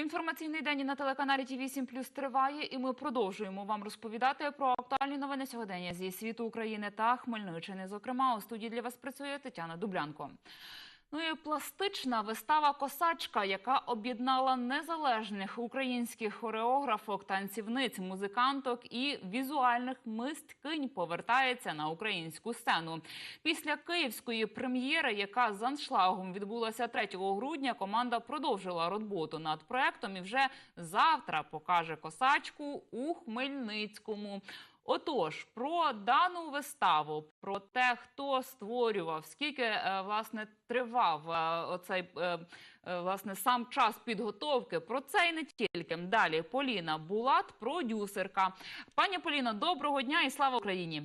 Інформаційний день на телеканалі Ті 8 Плюс триває, і ми продовжуємо вам розповідати про актуальні новини сьогодення зі світу України та Хмельниччини. Зокрема, у студії для вас працює Тетяна Дублянко. Ну і пластична вистава Косачка, яка об'єднала незалежних українських хореографок, танцівниць, музиканток і візуальних мисткинь, повертається на українську сцену. Після київської прем'єри, яка з аншлагом відбулася 3 грудня, команда продовжила роботу над проектом і вже завтра покаже косачку у Хмельницькому. Отож, про дану виставу, про те, хто створював, скільки е, власне тривав е, оцей е, власне сам час підготовки. Про це і не тільки далі. Поліна Булат, продюсерка. Пані Поліно, доброго дня і слава Україні.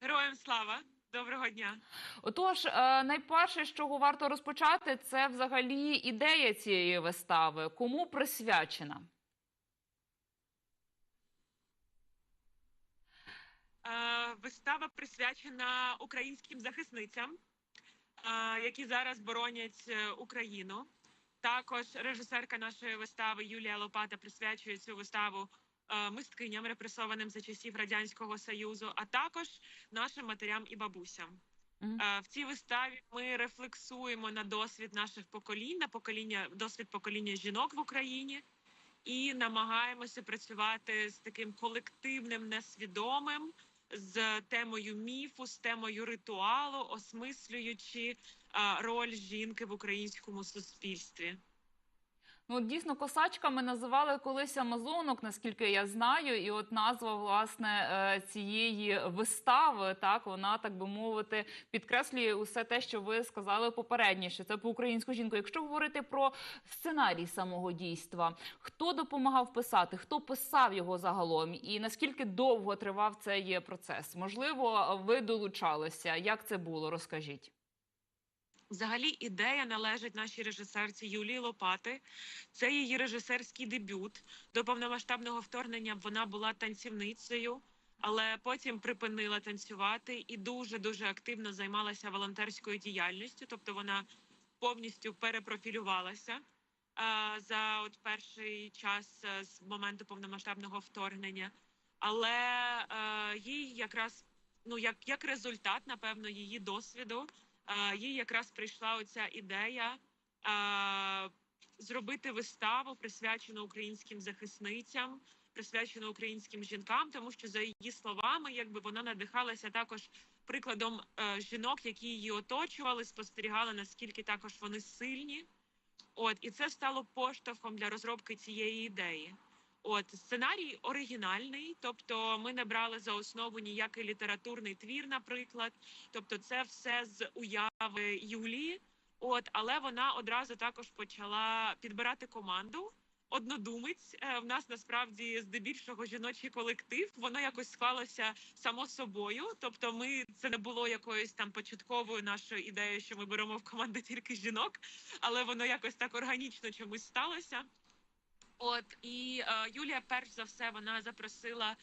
Героям слава! Доброго дня! Отож, найперше, з чого варто розпочати, це взагалі ідея цієї вистави. Кому присвячена? Вистава присвячена українським захисницям, які зараз боронять е, Україну. Також режисерка нашої вистави Юлія Лопата присвячує цю виставу е, мисткиням, репресованим за часів радянського союзу, а також нашим матерям і бабусям. Е, В цій виставі ми рефлексуємо на досвід наших поколінь, на покоління досвід покоління жінок в Україні і намагаємося працювати з таким колективним несвідомим, з темою міфу, з темою ритуалу, осмислюючи роль жінки в українському суспільстві. Ну, дійсно, косачками називали колись амазонок, наскільки я знаю, і от назва власне е, цієї вистави, так вона так би мовити, підкреслює усе те, що ви сказали попередніше. Це по українську жінку. Якщо говорити про сценарій самого дійства, хто допомагав писати, хто писав його загалом, і наскільки довго тривав цей процес? Можливо, ви долучалися. Як це було? Розкажіть. Взагалі, ідея належить нашій режисерці Юлії Лопати. Це її режисерський дебют. До повномасштабного вторгнення вона була танцівницею, але потім припинила танцювати і дуже дуже активно займалася волонтерською діяльністю. Тобто вона повністю перепрофілювалася за от перший час е, з моменту повномасштабного вторгнення. Але е, їй якраз ну як, як результат, напевно, її досвіду їй якраз прийшла оця ідея зробити виставу, присвячену українським захисницям, присвячену українським жінкам, тому що за її словами, якби вона надихалася також прикладом е, жінок, які її оточували, спостерігали наскільки також вони сильні. От і це стало поштовхом для розробки цієї ідеї. От сценарій оригінальний, тобто ми не брали за основу ніякий літературний твір, наприклад. Тобто, це все з уяви Юлії. От, але вона одразу також почала підбирати команду. Однодумець Е, в нас насправді здебільшого жіночий колектив. Воно якось склалося само собою. Тобто, ми це не було якоюсь там початковою нашою ідеєю, що ми беремо в команду тільки жінок, але воно якось так органічно чомусь сталося. От і е, Юлія, перш за все, вона запросила е,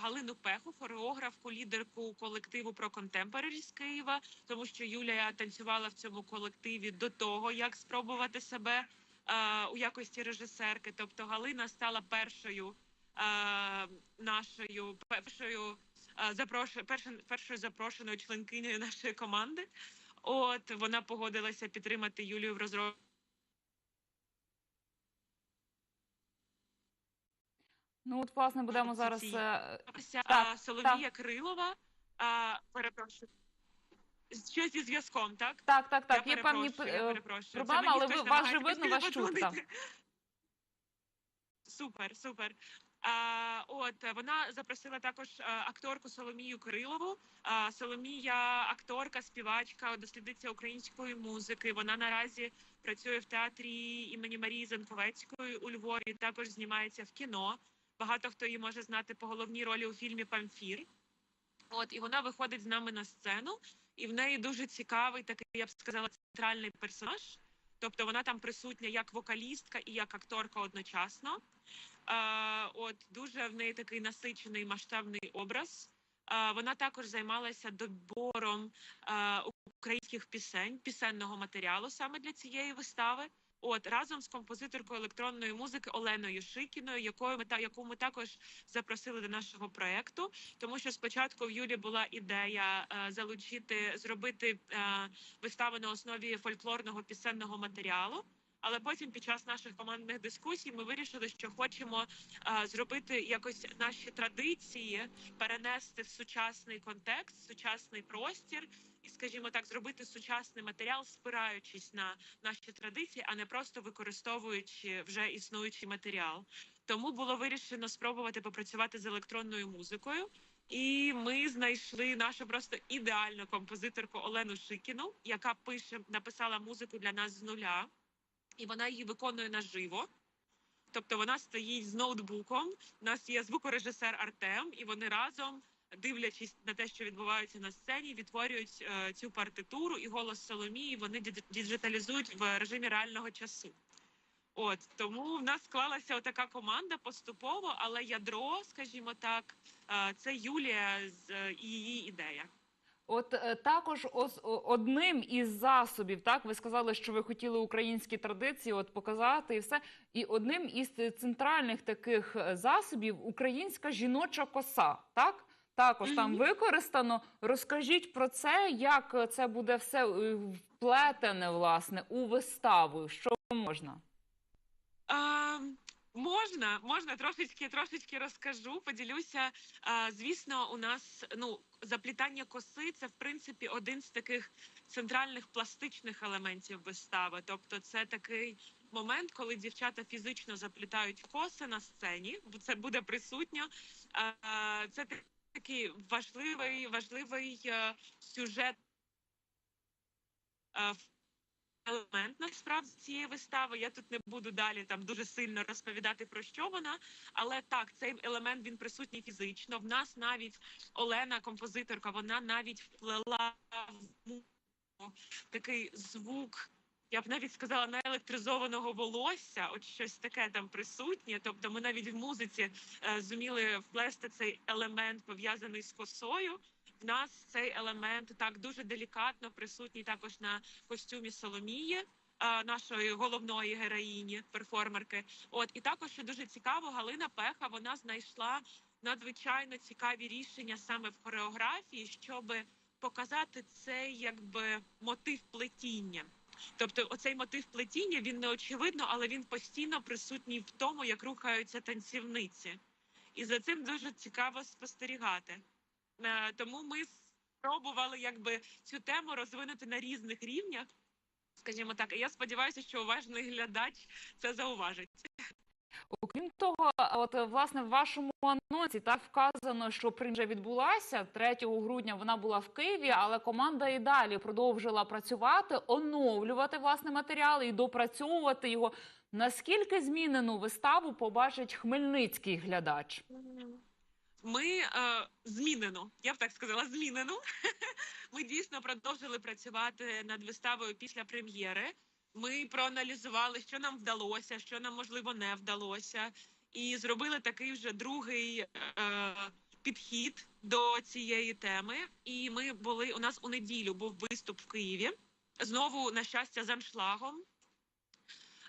Галину Пеху, хореографку, лідерку колективу про контемпорарі з Києва, тому що Юлія танцювала в цьому колективі до того, як спробувати себе е, у якості режисерки. Тобто Галина стала першою е, нашою першою е, запрошую, першою, першою запрошеною членкинею нашої команди. От вона погодилася підтримати Юлію в розробці. Ну от власне будемо зараз. Е, Так, Соломія Крилова. А, перепрошую. Що зі зв'язком, так? Так, так, так. я Є певні е, проблеми, але ви вас же видно, вас чутно. Супер, супер. А, от вона запросила також а, акторку Соломію Крилову. А, Соломія акторка, співачка, дослідниця української музики. Вона наразі працює в театрі імені Марії Занковецької у Львові. Також знімається в кіно. Багато хто її може знати по головній ролі у фільмі Памфір. От і вона виходить з нами на сцену, і в неї дуже цікавий такий, я б сказала, центральний персонаж. Тобто вона там присутня як вокалістка і як акторка одночасно. Е, от дуже в неї такий насичений масштабний образ. Е, вона також займалася добором е, українських пісень, пісенного матеріалу саме для цієї вистави. От разом з композиторкою електронної музики Оленою Шикіною, якою ми та яку ми також запросили до нашого проекту, тому що спочатку в Юлі була ідея е, залучити, зробити е, виставу на основі фольклорного пісенного матеріалу. Але потім, під час наших командних дискусій, ми вирішили, що хочемо е, зробити якось наші традиції перенести в сучасний контекст, сучасний простір, і, скажімо так, зробити сучасний матеріал, спираючись на наші традиції, а не просто використовуючи вже існуючий матеріал. Тому було вирішено спробувати попрацювати з електронною музикою. І ми знайшли нашу просто ідеальну композиторку Олену Шикіну, яка пише, написала музику для нас з нуля, і вона її виконує наживо. Тобто вона стоїть з ноутбуком. У нас є звукорежисер Артем, і вони разом, дивлячись на те, що відбувається на сцені, відтворюють е, цю партитуру і голос Соломії. Вони діджиталізують в режимі реального часу. От тому в нас склалася отака команда поступово, але ядро, скажімо так, е, це Юлія з е, і її ідея. От е, також одним із засобів, так ви сказали, що ви хотіли українські традиції от показати і все. І одним із центральних таких е, засобів українська жіноча коса, так? Також там використано. Розкажіть про це, як це буде все е, вплетене власне у виставу. Що можна? А, можна, можна трошечки, трошечки розкажу, поділюся. А, звісно, у нас ну заплітання коси це в принципі один з таких центральних пластичних елементів вистави. Тобто, це такий момент, коли дівчата фізично заплітають коси на сцені, це буде присутньо. Це такий важливий, важливий е, сюжет. е, елемент насправді цієї вистави. Я тут не буду далі там дуже сильно розповідати про що вона, але так, цей елемент він присутній фізично. В нас навіть Олена, композиторка, вона навіть вплела в такий звук. Я б навіть сказала наелектризованого волосся, от щось таке там присутнє. Тобто, ми навіть в музиці е, зуміли вплести цей елемент пов'язаний з косою. В нас цей елемент так дуже делікатно присутній також на костюмі Соломії, нашої головної героїні, перформерки. От і також що дуже цікаво, Галина Пеха вона знайшла надзвичайно цікаві рішення саме в хореографії, щоб показати цей якби мотив плетіння. Тобто, оцей мотив плетіння він не очевидно, але він постійно присутній в тому, як рухаються танцівниці, і за цим дуже цікаво спостерігати. Е, Тому ми спробували якби цю тему розвинути на різних рівнях. Скажімо так, і я сподіваюся, що уважний глядач це зауважить. Окрім того, от е, власне в вашому анонсі так вказано, що вже відбулася 3 грудня. Вона була в Києві, але команда і далі продовжила працювати, оновлювати власне матеріал і допрацьовувати його. Наскільки змінену виставу побачить хмельницький глядач? Ми е, змінено, я б так сказала, змінено. Ми дійсно продовжили працювати над виставою після прем'єри. Ми проаналізували, що нам вдалося, що нам можливо не вдалося, і зробили такий вже другий е, підхід до цієї теми. І ми були у нас у неділю був виступ в Києві. Знову на щастя з аншлагом.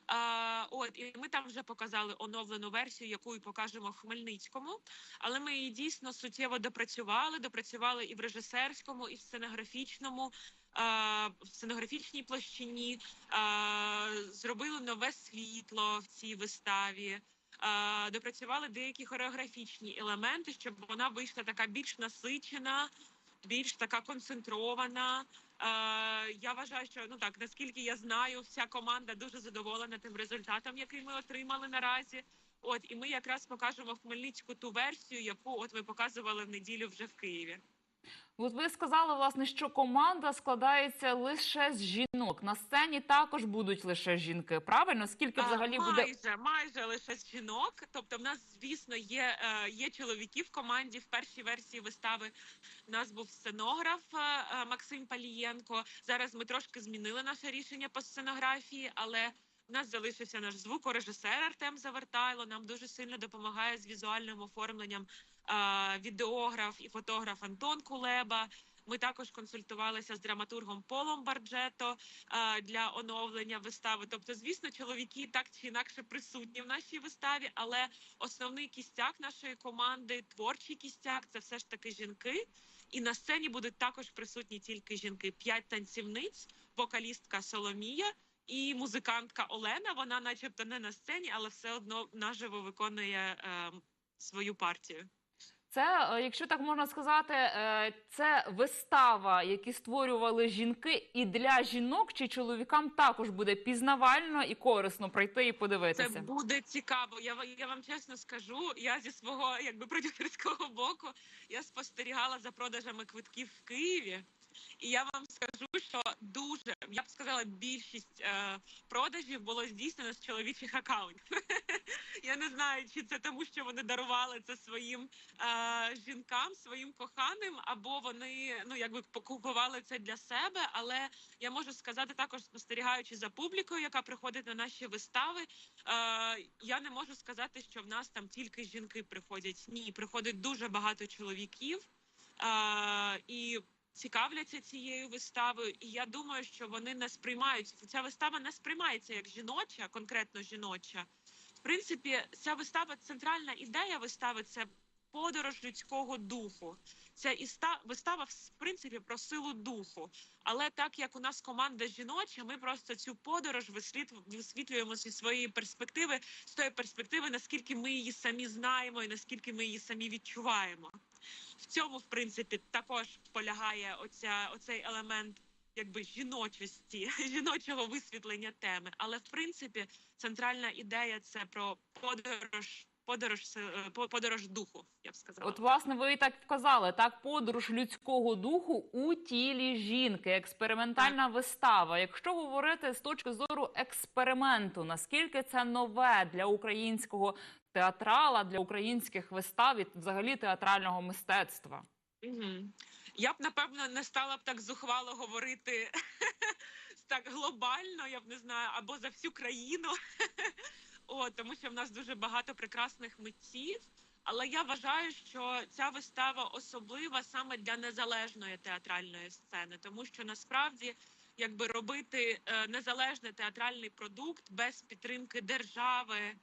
А, от і ми там вже показали оновлену версію, яку і покажемо в Хмельницькому. Але ми її дійсно суттєво допрацювали. Допрацювали і в режисерському, і в сценографічному, в сценографічній площині. Зробили нове світло в цій виставі. Допрацювали деякі хореографічні елементи, щоб вона вийшла така більш насичена, більш така концентрована. Я вважаю, що ну так наскільки я знаю, вся команда дуже задоволена тим результатом, який ми отримали наразі. От і ми якраз покажемо Хмельницьку ту версію, яку от ви показували в неділю вже в Києві. От ви сказали, власне, що команда складається лише з жінок. На сцені також будуть лише жінки. Правильно? Скільки А, взагалі буде майже майже лише з жінок. Тобто, в нас, звісно, є, е, є чоловіки в команді. В першій версії вистави у нас був сценограф е, е, Максим Палієнко. Зараз ми трошки змінили наше рішення по сценографії, але нас залишився наш звукорежисер Артем Завертайло. Нам дуже сильно допомагає з візуальним оформленням е, відеограф і фотограф Антон Кулеба. Ми також консультувалися з драматургом Полом Барджето е, для оновлення вистави. Тобто, звісно, чоловіки так чи інакше присутні в нашій виставі, але основний кістяк нашої команди, творчий кістяк, це все ж таки жінки. І на сцені будуть також присутні тільки жінки: п'ять танцівниць, вокалістка Соломія і музикантка Олена. Вона, начебто, не на сцені, але все одно наживо виконує е, свою партію. Це, е, якщо так можна сказати, е, це вистава, які створювали жінки, і для жінок чи чоловікам також буде пізнавально і корисно прийти і Це подивитися. буде цікаво. Я я вам чесно скажу. Я зі свого якби продюсерського боку я спостерігала за продажами квитків в Києві. І я вам скажу, що дуже я б сказала, більшість е, продажів було здійснено з чоловічих акаунтів. я не знаю, чи це тому, що вони дарували це своїм е, жінкам, своїм коханим, або вони ну якби покупували це для себе. Але я можу сказати також, спостерігаючи за публікою, яка приходить на наші вистави. Е, я не можу сказати, що в нас там тільки жінки приходять. Ні, приходить дуже багато чоловіків е, і цікавляться цією виставою. І я думаю, що вони не сприймають ця вистава не сприймається як жіноча, конкретно жіноча. В принципі, ця вистава, центральна ідея вистави це подорож людського духу. Ця іста вистава в принципі про силу духу. Але так як у нас команда жіноча, ми просто цю подорож висвіт... висвітлюємо зі своєї перспективи, з тої перспективи, наскільки ми її самі знаємо і наскільки ми її самі відчуваємо. В цьому, в принципі, також полягає оця, оцей елемент якби жіночості, жіночого висвітлення теми. Але в принципі, центральна ідея це про подорож, подорож, е, подорож духу. Я б сказала. От, власне, ви і так вказали, так, подорож людського духу у тілі жінки, експериментальна вистава. Якщо говорити з точки зору експерименту, наскільки це нове для українського театрала, для українських вистав і взагалі театрального мистецтва? Угу. Я б напевно не стала б так зухвало говорити так глобально, я б не знаю, або за всю країну. О, тому що в нас дуже багато прекрасних митців. Але я вважаю, що ця вистава особлива саме для незалежної театральної сцени, тому що насправді, якби робити е, незалежний театральний продукт без підтримки держави,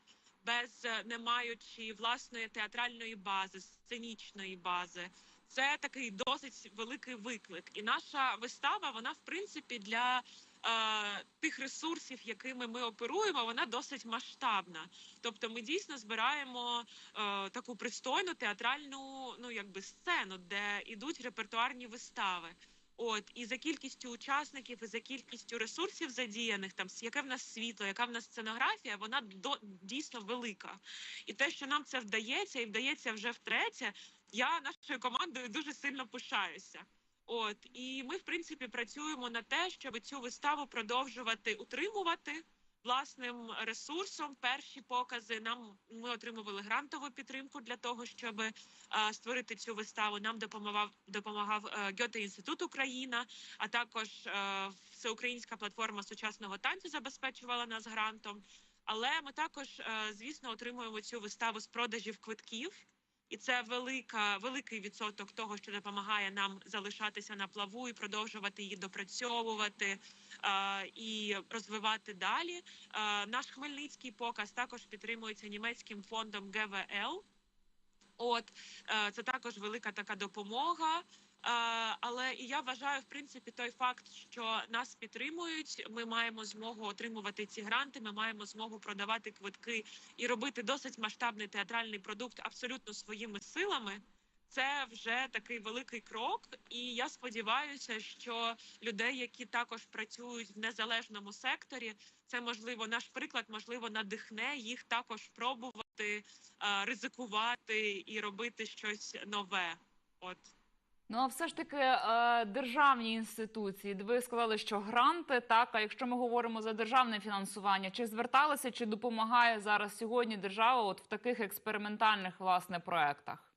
без е, не маючи власної театральної бази, сценічної бази, це такий досить великий виклик. І наша вистава, вона в принципі для тих ресурсів, якими ми оперуємо, вона досить масштабна. Тобто, ми дійсно збираємо е, таку пристойну театральну ну якби сцену, де ідуть репертуарні вистави. От і за кількістю учасників, і за кількістю ресурсів задіяних, там яке в нас світло, яка в нас сценографія, вона до дійсно велика. І те, що нам це вдається, і вдається вже втретє, я нашою командою дуже сильно пишаюся. От і ми, в принципі, працюємо на те, щоб цю виставу продовжувати утримувати власним ресурсом. Перші покази нам ми отримували грантову підтримку для того, щоб е, створити цю виставу. Нам допомагав допомагав е, Гьоте інститут Україна, а також е, всеукраїнська платформа сучасного танцю забезпечувала нас грантом. Але ми також, е, звісно, отримуємо цю виставу з продажів квитків. І це велика, великий відсоток того, що допомагає нам залишатися на плаву і продовжувати її допрацьовувати е, і розвивати далі. Е, наш хмельницький показ також підтримується німецьким фондом ГВЛ. От е, це також велика така допомога. Е, але і я вважаю, в принципі, той факт, що нас підтримують, ми маємо змогу отримувати ці гранти. Ми маємо змогу продавати квитки і робити досить масштабний театральний продукт абсолютно своїми силами. Це вже такий великий крок, і я сподіваюся, що людей, які також працюють в незалежному секторі, це можливо наш приклад, можливо, надихне їх також пробувати е, ризикувати і робити щось нове. От Ну а все ж таки е, державні інституції. Ви сказали, що гранти так. А якщо ми говоримо за державне фінансування, чи зверталися, чи допомагає зараз сьогодні держава от в таких експериментальних власне проектах?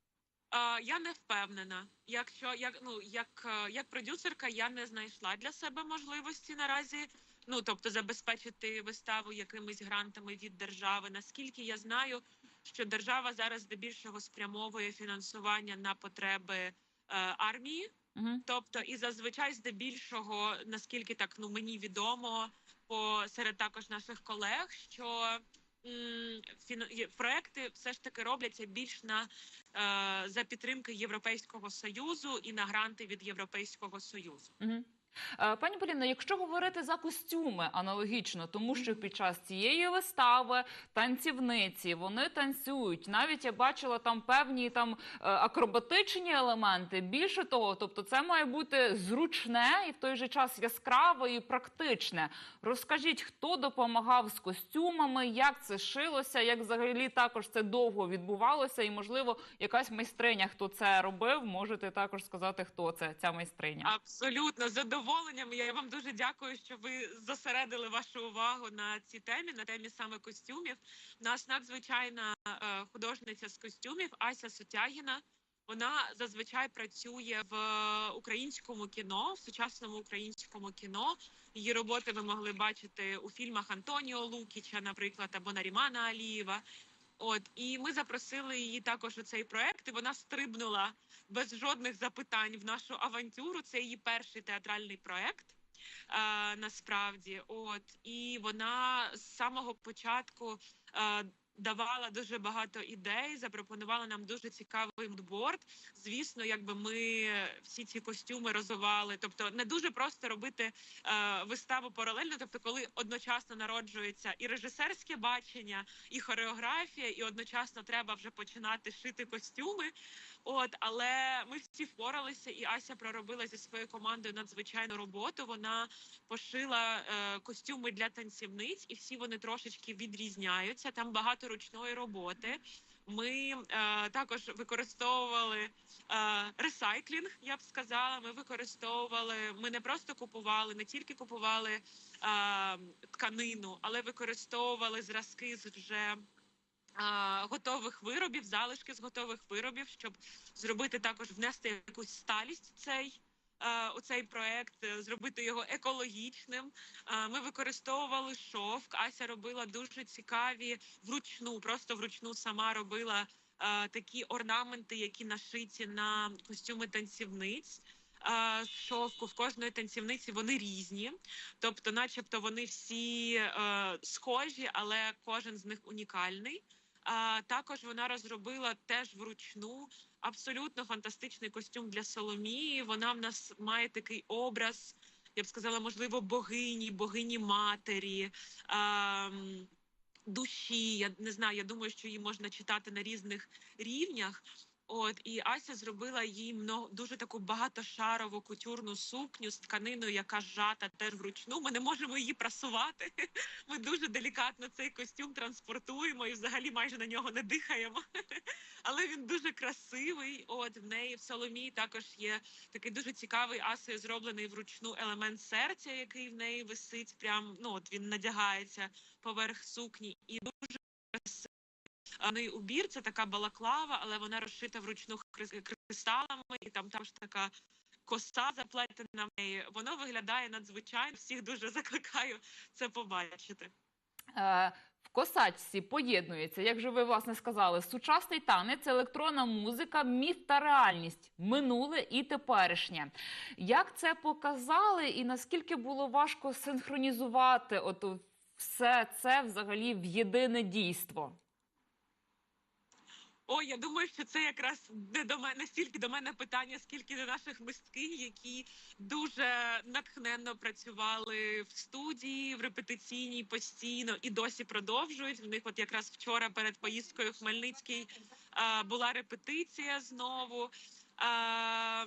Я не впевнена. Якщо як ну як, е, як продюсерка, я не знайшла для себе можливості наразі. Ну тобто забезпечити виставу якимись грантами від держави. Наскільки я знаю, що держава зараз здебільшого спрямовує фінансування на потреби армії, Угу. Тобто, і зазвичай, здебільшого, наскільки так ну мені відомо, по серед також наших колег, що проекти все ж таки робляться більш на е, за підтримки Європейського союзу і на гранти від Європейського союзу. Угу. Пані Поліно, якщо говорити за костюми аналогічно, тому що під час цієї вистави танцівниці вони танцюють. Навіть я бачила там певні там е, акробатичні елементи. Більше того, тобто це має бути зручне і в той же час яскраве і практичне. Розкажіть, хто допомагав з костюмами, як це шилося, як взагалі також це довго відбувалося, і можливо, якась майстриня, хто це робив, можете також сказати, хто це ця майстриня. Абсолютно з задоволенням. Я вам дуже дякую, що ви зосередили вашу увагу на цій темі, на темі саме костюмів. У нас надзвичайна е, художниця з костюмів Ася Сутягіна. Вона зазвичай працює в українському кіно, в сучасному українському кіно. Її роботи ви могли бачити у фільмах Антоніо Лукіча, наприклад, або Нарімана Алієва. От і ми запросили її також у цей проект. І вона стрибнула без жодних запитань в нашу авантюру. Це її перший театральний проект. Е, насправді, от і вона з самого початку е, давала дуже багато ідей, запропонувала нам дуже цікавий мудборд. Звісно, якби ми всі ці костюми розвивали. Тобто, не дуже просто робити е, виставу паралельно. Тобто, коли одночасно народжується і режисерське бачення, і хореографія, і одночасно треба вже починати шити костюми. От, але ми всі впоралися, і Ася проробила зі своєю командою надзвичайну роботу. Вона пошила е, костюми для танцівниць, і всі вони трошечки відрізняються. Там багато ручної роботи. Ми е, також використовували е, ресайклінг, я б сказала. Ми використовували. Ми не просто купували, не тільки купували е, тканину, але використовували зразки з вже а, готових виробів, залишки з готових виробів, щоб зробити також внести якусь сталість в цей. У цей проект е, зробити його екологічним. Ми використовували шовк. Ася робила дуже цікаві вручну, просто вручну сама робила такі орнаменти, які нашиті на костюми танцівниць. шовку в кожної танцівниці вони різні, тобто, начебто, вони всі е, схожі, але кожен з них унікальний. А також вона розробила теж вручну абсолютно фантастичний костюм для Соломії. Вона в нас має такий образ, я б сказала, можливо, богині, богині матері. Ем... Душі, я не знаю. Я думаю, що її можна читати на різних рівнях. От і Ася зробила їй много дуже таку багатошарову кутюрну сукню з тканиною, яка зжата теж вручну. Ми не можемо її прасувати. Ми дуже делікатно цей костюм транспортуємо і взагалі майже на нього не дихаємо. Але він дуже красивий. От в неї в Соломії також є такий дуже цікавий асою зроблений вручну елемент серця, який в неї висить. Прям ну от він надягається поверх сукні, і дуже. А убір це така балаклава, але вона розшита вручну кристалами, і там також така коса заплетена в неї. Воно виглядає надзвичайно. Всіх дуже закликаю це побачити. Е, В косачці поєднується, як же ви власне сказали, сучасний танець, електронна музика, міф та реальність, минуле і теперішнє. Як це показали, і наскільки було важко синхронізувати от все це взагалі в єдине дійство? Ой, я думаю, що це якраз не до мене стільки до мене питання, скільки до наших мисткинь, які дуже натхненно працювали в студії, в репетиційній постійно і досі продовжують. В них, от якраз вчора перед поїздкою в Хмельницький а, була репетиція знову. А,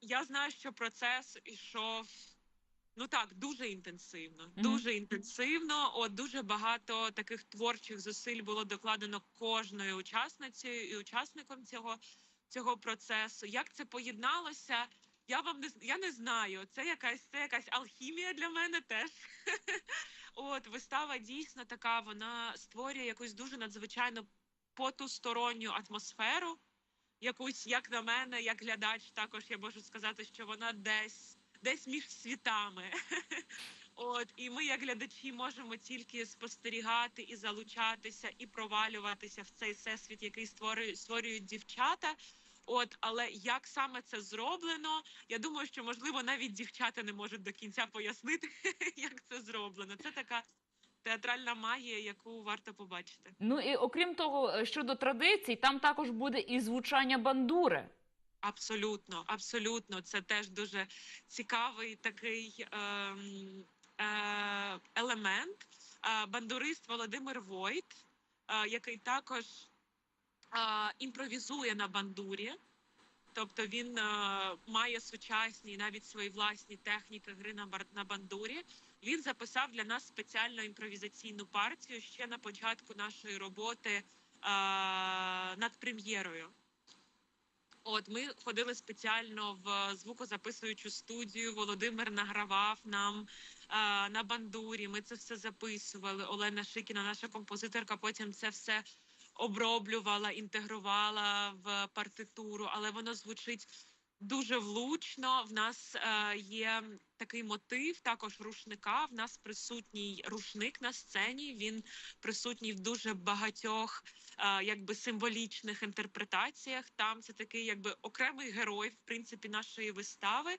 я знаю, що процес ішов. Ну так, дуже інтенсивно, дуже інтенсивно. От дуже багато таких творчих зусиль було докладено кожною учасницею і учасником цього, цього процесу. Як це поєдналося? Я вам не я не знаю. Це якась це якась алхімія для мене теж. От вистава дійсно така. Вона створює якусь дуже надзвичайно потусторонню атмосферу. Якусь, як на мене, як глядач, також я можу сказати, що вона десь десь між світами. От і ми, як глядачі, можемо тільки спостерігати і залучатися, і провалюватися в цей всесвіт, який створюють, створюють дівчата. От, але як саме це зроблено, я думаю, що можливо навіть дівчата не можуть до кінця пояснити, як це зроблено. Це така театральна магія, яку варто побачити. Ну і окрім того, е, щодо традицій, там також буде і звучання бандури. Абсолютно, абсолютно, це теж дуже цікавий такий ем, е, елемент. Е, бандурист Володимир Войт, е, який також е, імпровізує на бандурі. Тобто він е, має сучасні, навіть свої власні техніки гри на, на бандурі. Він записав для нас спеціальну імпровізаційну партію ще на початку нашої роботи е, над прем'єрою. От ми ходили спеціально в звукозаписуючу студію. Володимир награвав нам е, на бандурі. Ми це все записували. Олена Шикіна, наша композиторка, потім це все оброблювала, інтегрувала в партитуру, але воно звучить дуже влучно. В нас е, є такий мотив, також рушника. В нас присутній рушник на сцені. Він присутній в дуже багатьох е, якби символічних інтерпретаціях. Там це такий якби окремий герой, в принципі, нашої вистави.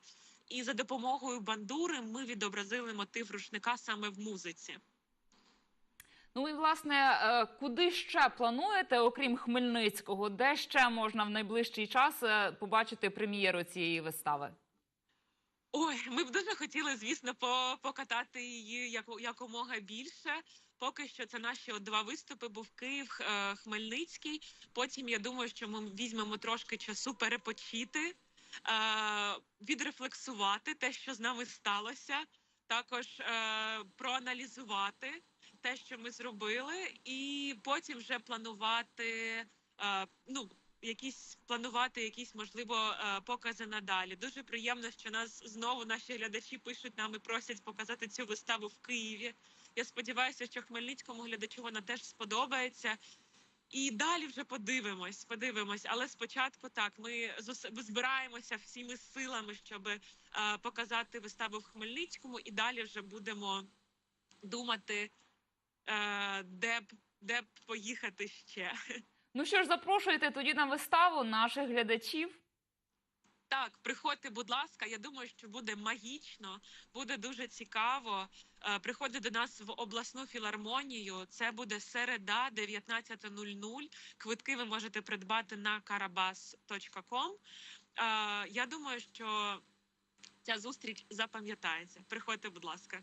І за допомогою бандури ми відобразили мотив рушника саме в музиці. Ну і власне, е, куди ще плануєте, окрім Хмельницького, де ще можна в найближчий час е, побачити прем'єру цієї вистави? Ой, ми б дуже хотіли, звісно, покатати її яко- якомога більше. Поки що це наші два виступи. Був Київ, е, Хмельницький. Потім я думаю, що ми візьмемо трошки часу перепочити, відрефлексувати те, що з нами сталося, також проаналізувати те, що ми зробили, і потім вже планувати. е, Ну, якісь планувати якісь можливо е, покази надалі. Дуже приємно, що нас знову наші глядачі пишуть нам і просять показати цю виставу в Києві. Я сподіваюся, що хмельницькому глядачу вона теж сподобається. І далі вже подивимось, подивимось. Але спочатку так ми збираємося всіми силами, щоб е, показати виставу в Хмельницькому, і далі вже будемо думати, де б де б поїхати ще. Ну що ж, запрошуйте тоді на виставу наших глядачів. Так, приходьте, будь ласка. Я думаю, що буде магічно, буде дуже цікаво. Е, Приходьте до нас в обласну філармонію. Це буде середа, 19.00. Квитки ви можете придбати на karabas.com. Е, Я думаю, що ця зустріч запам'ятається. Приходьте, будь ласка.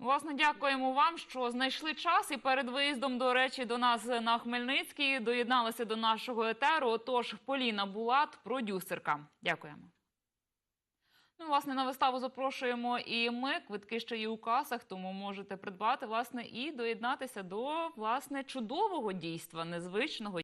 Власне, дякуємо вам, що знайшли час і перед виїздом, до речі, до нас на Хмельницький доєдналися до нашого етеру. Отож, Поліна Булат, продюсерка. Дякуємо. Ну, власне, на виставу запрошуємо і ми. Квитки ще є у касах, тому можете придбати власне і доєднатися до власне чудового дійства, незвичного.